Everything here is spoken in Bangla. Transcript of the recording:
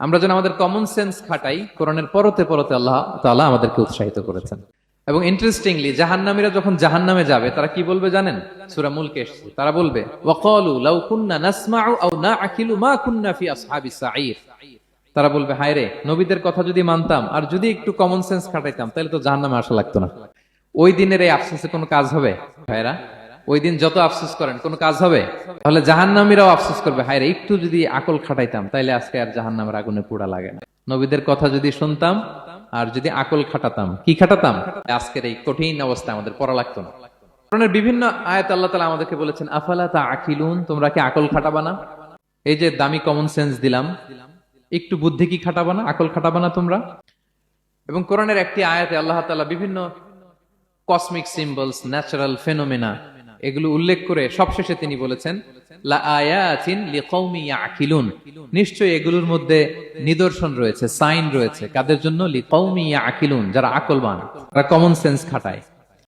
আমরা যেন আমাদের কমন সেন্স খাটাই, কোরআনের পরতে পরতে আল্লাহ তাআলা আমাদেরকে উৎসাহিত করেছেন। এবং ইন্টারেস্টিংলি জাহান্নামীরা যখন জাহান্নামে যাবে, তারা কি বলবে জানেন? সূরা মুলকে এসেছে। তারা বলবে, ওয়াকালু লাউ কুন্না নাসমাউ আও নাআকিলু মা কুন্না ফি আসহাবিস সাঈর। তারা বলবে, হায় রে, নবীদের কথা যদি মানতাম, আর যদি একটু কমন সেন্স খাটাইতাম, তাহলে তো জাহান্নামে আসা লাগতো না। ওই দিনের এই আফসোসে কোনো কাজ হবে? ভাইরা ওই দিন যত আফসোস করেন, কোনো কাজ হবে? তাহলে জাহান্নামীরাও আফসোস করবে হায় একটু যদি আকল খাটাইতাম, তাইলে আজকে আর জাহান্নামের আগুনে পোড়া লাগে না। নবীদের কথা যদি শুনতাম, আর যদি আকল খাটাতাম, কি খাটাতাম? আজকের এই কঠিন অবস্থা আমাদের পড়া লাগতো না। কোরআনের বিভিন্ন আয়াত আল্লাহ তালা আমাদেরকে বলেছেন, আফালা তা আকিলুন তোমরা কি আকল খাটাবা না? এই যে দামি কমন সেন্স দিলাম, একটু বুদ্ধি কি খাটাবা না? আকল খাটাবা না তোমরা? এবং কোরআনের একটি আয়াতে আল্লাহ তাআলা বিভিন্ন কসমিক সিম্বলস ন্যাচারাল ফেনোমেনা এগুলো উল্লেখ করে সবশেষে তিনি বলেছেন নিশ্চয় এগুলোর মধ্যে নিদর্শন রয়েছে, সাইন রয়েছে। কাদের জন্য? লিকৌমি আকিলুন যারা আকলবান তারা কমন সেন্স খাটায়।